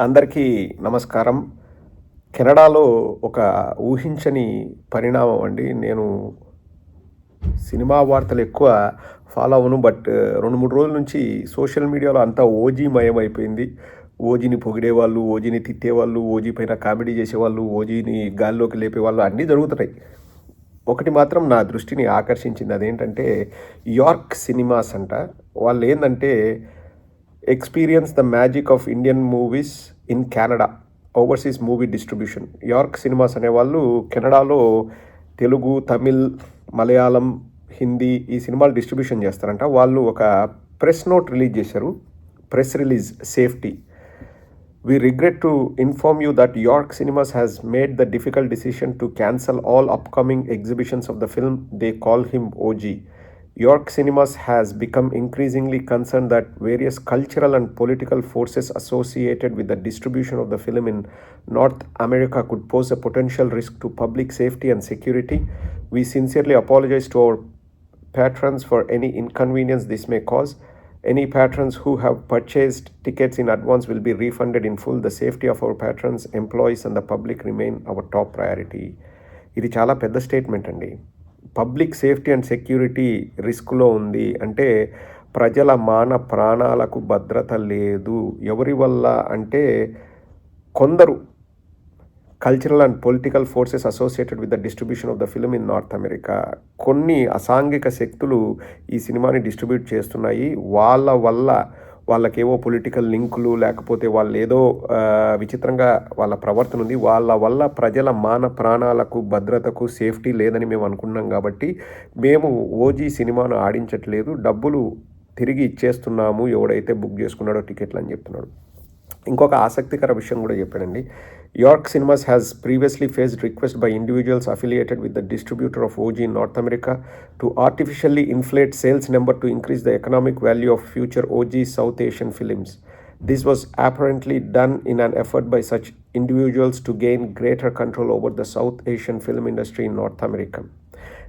అందరికీ నమస్కారం. కెనడాలో ఒక ఊహించని పరిణామం అండి. నేను సినిమా వార్తలు ఎక్కువ ఫాలో అవ్వను. బట్ రెండు మూడు రోజుల నుంచి సోషల్ మీడియాలో అంతా ఓజీ మయం అయిపోయింది. ఓజీని పొగిడేవాళ్ళు ఓజీని తిట్టేవాళ్ళు ఓజీ పైన కామెడీ చేసేవాళ్ళు ఓజీని గాల్లోకి లేపేవాళ్ళు అన్నీ జరుగుతున్నాయి. ఒకటి మాత్రం నా దృష్టిని ఆకర్షించింది అదేంటంటే యార్క్ సినిమాస్ అంట. వాళ్ళు ఏంటంటే experience the magic of Indian movies in Canada overseas movie distribution. York cinemas అనేవాళ్ళు కెనడాలో తెలుగు తమిళ్ మలయాళం హిందీ ఈ సినిమాలు డిస్ట్రిబ్యూషన్ చేస్తారంట. వాళ్ళు ఒక ప్రెస్ నోట్ రిలీజ్ చేశారు. Press release safety. We regret to inform you that York Cinemas has made the difficult decision to cancel all upcoming exhibitions of the film They Call Him OG. York Cinemas has become increasingly concerned that various cultural and political forces associated with the distribution of the film in North America could pose a potential risk to public safety and security. We sincerely apologize to our patrons for any inconvenience this may cause. Any patrons who have purchased tickets in advance will be refunded in full. The safety of our patrons, employees, and the public remain our top priority. ఇది చాలా పెద్ద statement అండి public safety and security రిస్క్లో ఉంది. అంటే ప్రజల మాన ప్రాణాలకు భద్రత లేదు. ఎవరి వల్ల అంటే కొందరు cultural and political forces associated with the distribution of the film in North America కొన్ని అసాంఘిక శక్తులు ఈ సినిమాని డిస్ట్రిబ్యూట్ చేస్తున్నాయి. వాళ్ళ వల్ల వాళ్ళకేవో పొలిటికల్ లింకులు లేకపోతే వాళ్ళు ఏదో విచిత్రంగా వాళ్ళ ప్రవర్తన ఉంది. వాళ్ళ వల్ల ప్రజల మాన ప్రాణాలకు భద్రతకు సేఫ్టీ లేదని మేము అనుకున్నాం కాబట్టి మేము ఓజీ సినిమాను ఆడించట్లేదు. డబ్బులు తిరిగి ఇచ్చేస్తున్నాము. ఎవడైతే బుక్ చేసుకున్నాడో టికెట్లు అని చెప్తున్నాడు. ఇంకొక ఆసక్తికర విషయం కూడా చెప్పాడండి York cinemas has previously faced request by individuals affiliated with the distributor of OG in North America to artificially inflate sales number to increase the economic value of future OG South Asian films This was apparently done in an effort by such individuals to gain greater control over the South Asian film industry in North America.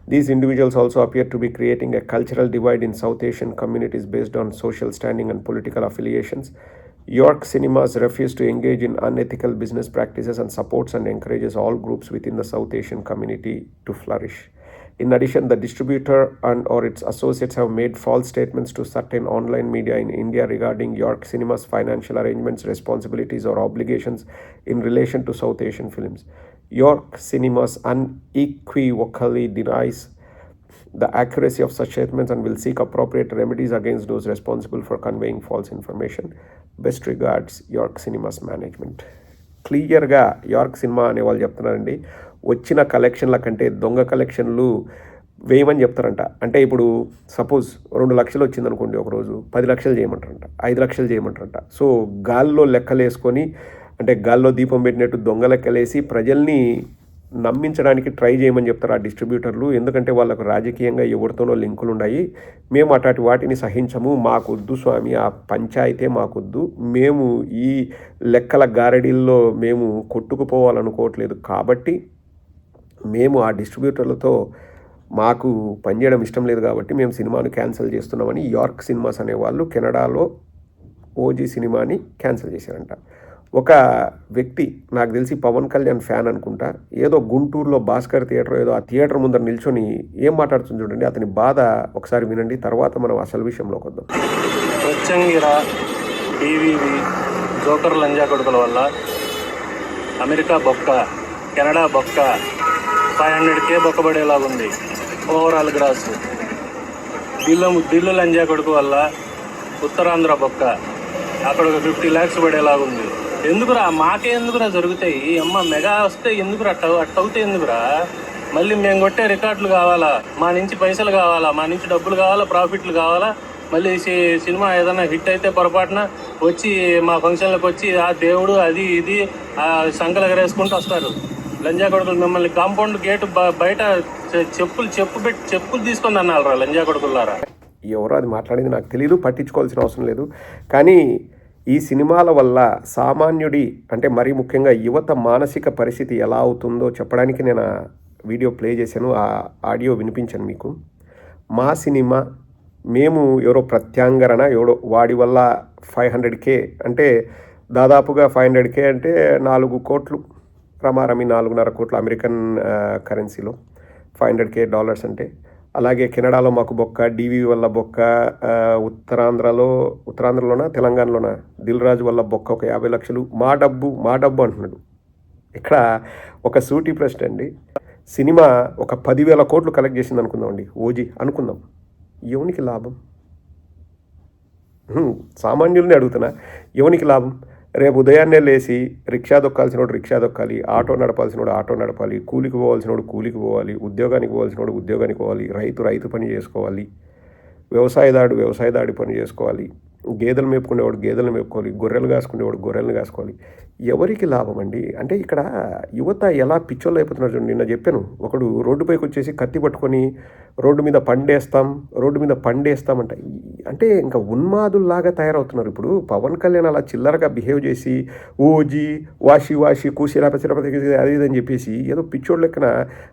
These individuals also appear to be creating a cultural divide in South Asian communities based on social standing and political affiliations. York Cinemas refuse to engage in unethical business practices and supports and encourages all groups within the South Asian community to flourish. In addition, the distributor and or its associates have made false statements to certain online media in India regarding York Cinemas' financial arrangements, responsibilities, or obligations in relation to South Asian films. York Cinemas unequivocally denies the accuracy of such statements and will seek appropriate remedies against those responsible for conveying false information. Best regards York Cinemas management. క్లియర్గా York cinema అనే వాళ్ళు చెప్తున్నారండి. వచ్చిన కలెక్షన్ల కంటే దొంగ కలెక్షన్లు వేయమని చెప్తారంట. అంటే ఇప్పుడు సపోజ్ రెండు లక్షలు వచ్చింది అనుకోండి ఒకరోజు పది లక్షలు చేయమంటారంట ఐదు లక్షలు చేయమంటారంట. సో గాల్లో లెక్కలేసుకొని అంటే గాల్లో దీపం పెట్టినట్టు దొంగ లెక్కలేసి ప్రజల్ని నమ్మించడానికి ట్రై చేయమని చెప్తారు ఆ డిస్ట్రిబ్యూటర్లు. ఎందుకంటే వాళ్ళకు రాజకీయంగా ఎవరితోనో లింకులు ఉన్నాయి. మేము అట్లాంటి వాటిని సహించము. మాకొద్దు స్వామి ఆ పంచాయితే మాకొద్దు. మేము ఈ లెక్కల గారడీల్లో మేము కొట్టుకుపోవాలనుకోవట్లేదు. కాబట్టి మేము ఆ డిస్ట్రిబ్యూటర్లతో మాకు పనిచేయడం ఇష్టం లేదు కాబట్టి మేము సినిమాను క్యాన్సిల్ చేస్తున్నామని యార్క్ సినిమాస్ అనేవాళ్ళు కెనడాలో ఓజీ సినిమాని క్యాన్సిల్ చేశారంట. ఒక వ్యక్తి నాకు తెలిసి పవన్ కళ్యాణ్ ఫ్యాన్ అనుకుంటా ఏదో గుంటూరులో భాస్కర్ థియేటర్ ఏదో ఆ థియేటర్ ముందర నిల్చొని ఏం మాట్లాడుతుంది చూడండి అతని బాధ ఒకసారి వినండి తర్వాత మనం అసలు విషయంలోకి వద్దాం. ప్రత్యంగిర టీవీవి జోకర్ లంజా కొడుకుల వల్ల అమెరికా బొక్క కెనడా బొక్క ఫైవ్ హండ్రెడ్ హండ్రెడ్కే బొక్కబడేలాగుంది ఓవరాల్ గ్రాస్. దిల్లు దిల్లు లంజా కొడుకు వల్ల ఉత్తరాంధ్ర బొక్క అక్కడ ఒక ఫిఫ్టీ ల్యాక్స్ పడేలాగుంది ఎందుకురా? మాకే ఎందుకురా జరుగుతాయి? అమ్మ మెగా వస్తే ఎందుకురా? అట్ట అట్ట అవుతాయి ఎందుకురా? మళ్ళీ మేము కొట్టే రికార్డులు కావాలా? మా నుంచి పైసలు కావాలా? మా నుంచి డబ్బులు కావాలా? ప్రాఫిట్లు కావాలా? మళ్ళీ సినిమా ఏదైనా హిట్ అయితే పొరపాటున వచ్చి మా ఫంక్షన్లకు వచ్చి ఆ దేవుడు అది ఇది ఆ సంకలు ఎగరేసుకుంటూ వస్తారు. లంజా కొడుకులు మిమ్మల్ని కాంపౌండ్ గేట్ బయట చెప్పులు చెప్పు పెట్టి చెప్పులు తీసుకొని అన్నారు లంజా కొడుకులారా ఎవరో అది మాట్లాడింది నాకు తెలియదు పట్టించుకోవాల్సిన అవసరం లేదు. కానీ ఈ సినిమాల వల్ల సామాన్యుడి అంటే మరీ ముఖ్యంగా యువత మానసిక పరిస్థితి ఎలా అవుతుందో చెప్పడానికి నేను ఆ వీడియో ప్లే చేశాను ఆ ఆడియో వినిపించాను మీకు. మా సినిమా మేము ఎవరో ప్రత్యాంగరణ ఎవడో వాడి వల్ల ఫైవ్ హండ్రెడ్ కే అంటే దాదాపుగా ఫైవ్ హండ్రెడ్ కే అంటే నాలుగు కోట్లు రమారమి నాలుగున్నర కోట్లు అమెరికన్ కరెన్సీలో. ఫైవ్ హండ్రెడ్ కే డాలర్స్ అంటే. అలాగే కెనడాలో మాకు బొక్క డీవీ వల్ల బొక్క ఉత్తరాంధ్రలో ఉత్తరాంధ్రలోనా తెలంగాణలోనా దిల్ రాజు వల్ల బొక్క ఒక యాభై లక్షలు. మా డబ్బు మా డబ్బు అంటున్నాడు. ఇక్కడ ఒక సూటి ప్రశ్న అండి. సినిమా ఒక పదివేల కోట్లు కలెక్ట్ చేసింది అనుకుందామండి ఓజీ అనుకుందాం. ఎవనికి లాభం? సామాన్యుల్ని అడుగుతున్నా. ఎవనికి లాభం? రేపు ఉదయాన్నే లేచి రిక్షా దొక్కాల్సినోడు రిక్షా దొక్కాలి ఆటో నడపాల్సినోడు ఆటో నడపాలి కూలికి పోవాల్సినోడు కూలికి పోవాలి ఉద్యోగానికి పోవాల్సినోడు ఉద్యోగానికి పోవాలి రైతు రైతు పని చేసుకోవాలి. వ్యవసాయదాడు వ్యవసాయదాడి పని చేసుకోవాలి. గేదెలు మేపుకునేవాడు గేదెలు మేపుకోవాలి. గొర్రెలు కాసుకునేవాడు గొర్రెలను కాసుకోవాలి. ఎవరికి లాభం అండి? అంటే ఇక్కడ యువత ఎలా పిచ్చోళ్ళు అయిపోతున్నారు చూడండి. నిన్న చెప్పాను. ఒకడు రోడ్డుపైకి వచ్చేసి కత్తి పట్టుకొని రోడ్డు మీద పండేస్తాం రోడ్డు మీద పండేస్తామంట అంటే. ఇంకా ఉన్మాదుల్లాగా తయారవుతున్నారు. ఇప్పుడు పవన్ కళ్యాణ్ అలా చిల్లరగా బిహేవ్ చేసి ఓజీ వాషి వాషి కూసి లేకపోతే అది అని చెప్పేసి ఏదో పిచ్చోళ్ళు లెక్కన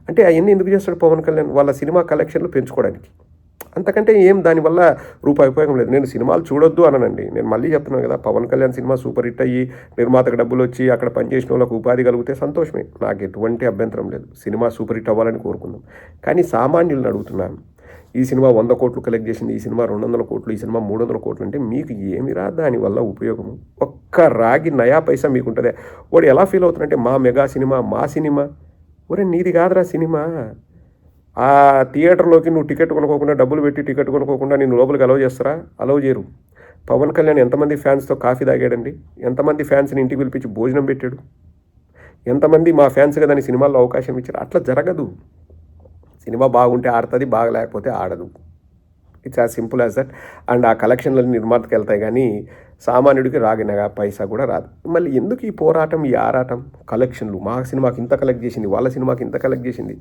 అంటే అవన్నీ ఎందుకు చేస్తాడు పవన్ కళ్యాణ్? వాళ్ళ సినిమా కలెక్షన్లు పెంచుకోవడానికి. అంతకంటే ఏం దానివల్ల రూపాయి ఉపయోగం లేదు. నేను సినిమాలు చూడొద్దు అననండి. నేను మళ్ళీ చెప్తున్నాను కదా Pawan Kalyan cinema super hit అయ్యి నిర్మాతకు డబ్బులు వచ్చి అక్కడ పనిచేసిన వాళ్ళకు ఉపాధి కలిగితే సంతోషమే. నాకు ఎటువంటి అభ్యంతరం లేదు. సినిమా సూపర్ హిట్ అవ్వాలని కోరుకుందాం. కానీ సామాన్యులను అడుగుతున్నాను. ఈ సినిమా వంద కోట్లు కలెక్ట్ చేసింది ఈ సినిమా రెండు వందల కోట్లు ఈ సినిమా మూడు వందల కోట్లు అంటే మీకు ఏమిరా దానివల్ల ఉపయోగము? ఒక్క రాగి నయా పైసా మీకు ఉంటుంది వాడు ఎలా ఫీల్ అవుతున్నాడంటే మా మెగా సినిమా మా సినిమా. ఒరే నీది కాదురా సినిమా. ఆ థియేటర్లోకి నువ్వు టికెట్ కొనుక్కోకుండా డబ్బులు పెట్టి టికెట్ కొనుక్కోకుండా నేను లోపలికి అలౌ చేస్తారా? అలౌ చేయరు. పవన్ కళ్యాణ్ ఎంతమంది ఫ్యాన్స్తో కాఫీ తాగాడండి? ఎంతమంది ఫ్యాన్స్ని ఇంటికి పిలిపించి భోజనం పెట్టాడు? ఎంతమంది మా ఫ్యాన్స్ కదా అని సినిమాల్లో అవకాశం ఇచ్చారు? అట్లా జరగదు. సినిమా బాగుంటే ఆడుతుంది బాగలేకపోతే ఆడదు. It's as simple as that and ఆ కలెక్షన్లు నిర్మాతకి వెళ్తాయి కానీ సామాన్యుడికి రాగిన పైసా కూడా రాదు. మళ్ళీ ఎందుకు ఈ పోరాటం ఈ ఆరాటం? కలెక్షన్లు మా సినిమాకి ఇంత కలెక్ట్ చేసింది వాళ్ళ సినిమాకి ఇంత కలెక్ట్ చేసింది.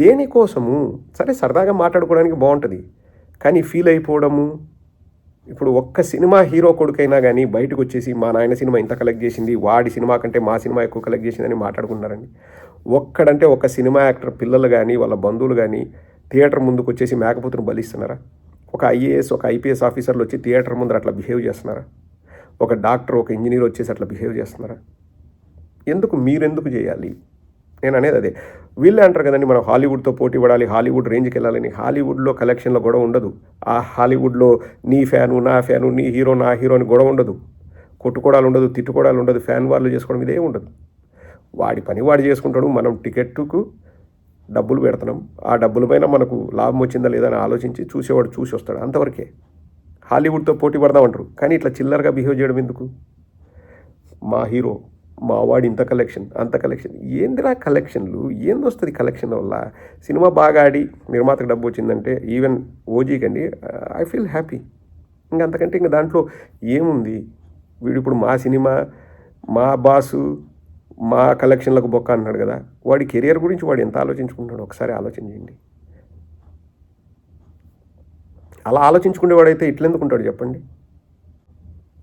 దేనికోసము సరే సరదాగా మాట్లాడుకోవడానికి బాగుంటుంది. కానీ ఫీల్ అయిపోవడము? ఇప్పుడు ఒక్క సినిమా హీరో కొడుకైనా కానీ బయటకు వచ్చేసి మా నాయన సినిమా ఇంత కలెక్ట్ చేసింది వాడి సినిమా కంటే మా సినిమా ఎక్కువ కలెక్ట్ చేసిందని మాట్లాడుకుంటున్నారండి. ఒక్కడంటే ఒక సినిమా యాక్టర్ పిల్లలు కానీ వాళ్ళ బంధువులు కానీ థియేటర్ ముందుకు వచ్చేసి మేకపోతును బలిస్తున్నారా? ఒక ఐఏఎస్ ఒక ఐపీఎస్ ఆఫీసర్లు వచ్చి థియేటర్ ముందర అట్లా బిహేవ్ చేస్తున్నారా? ఒక డాక్టర్ ఒక ఇంజనీర్ వచ్చేసి అట్లా బిహేవ్ చేస్తున్నారా? ఎందుకు మీరెందుకు చేయాలి? నేను అనేది అదే. వీళ్ళే అంటారు కదండి మనం హాలీవుడ్తో పోటీ పడాలి హాలీవుడ్ రేంజ్కి వెళ్ళాలని. హాలీవుడ్లో కలెక్షన్లో గొడవ ఉండదు. ఆ హాలీవుడ్లో నీ ఫ్యాను నా ఫ్యాను నీ హీరో నా హీరో అని గొడవ ఉండదు. కొట్టుకోవడాలు ఉండదు తిట్టుకోవడాలు ఉండదు ఫ్యాన్ వాళ్ళు చేసుకోవడం ఇదే ఉండదు. వాడి పని వాడు చేసుకుంటాడు మనం టికెట్కు డబ్బులు పెడుతున్నాం. ఆ డబ్బుల పైన మనకు లాభం వచ్చిందా లేదా అని ఆలోచించి చూసేవాడు చూసి వస్తాడు. అంతవరకే. హాలీవుడ్తో పోటీ పడదామంటారు కానీ ఇట్లా చిల్లరగా బిహేవ్ చేయడం ఎందుకు? మా హీరో మా వాడి ఇంత కలెక్షన్ అంత కలెక్షన్. ఏందిరా కలెక్షన్లు? ఏంది వస్తుంది కలెక్షన్ వల్ల? సినిమా బాగా ఆడి నిర్మాతకు డబ్బు వచ్చిందంటే ఈవెన్ ఓజీ కండి ఐ ఫీల్ హ్యాపీ. ఇంకా అంతకంటే ఇంకా దాంట్లో ఏముంది? వీడు ఇప్పుడు మా సినిమా మా బాసు మా కలెక్షన్లకు బొక్క అంటున్నాడు కదా. వాడి కెరియర్ గురించి వాడు ఎంత ఆలోచించుకుంటున్నాడు ఒకసారి ఆలోచించండి. అలా ఆలోచించుకునేవాడైతే ఇట్లెందుకు ఉంటాడు చెప్పండి?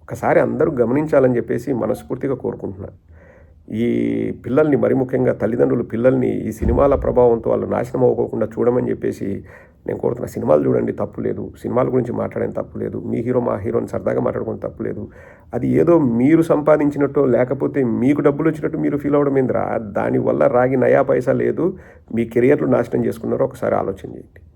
ఒకసారి అందరూ గమనించాలని చెప్పేసి మనస్ఫూర్తిగా కోరుకుంటున్నాను ఈ పిల్లల్ని మరి ముఖ్యంగా తల్లిదండ్రులు పిల్లల్ని ఈ సినిమాల ప్రభావంతో వాళ్ళు నాశనం అవ్వకుండా చూడమని చెప్పేసి నేను కోరుతున్న సినిమాలు చూడండి తప్పు లేదు. సినిమాల గురించి మాట్లాడడం తప్పు లేదు. మీ హీరో మా హీరోని సరదాగా మాట్లాడుకోవడం తప్పు లేదు. అది ఏదో మీరు సంపాదించినట్టు లేకపోతే మీకు డబ్బులు వచ్చినట్టు మీరు ఫీల్ అవ్వడం ఏందిరా? దానివల్ల రాగి నయా పైసా లేదు. మీ కెరియర్లు నాశనం చేసుకున్నారో ఒకసారి ఆలోచన చేయండి.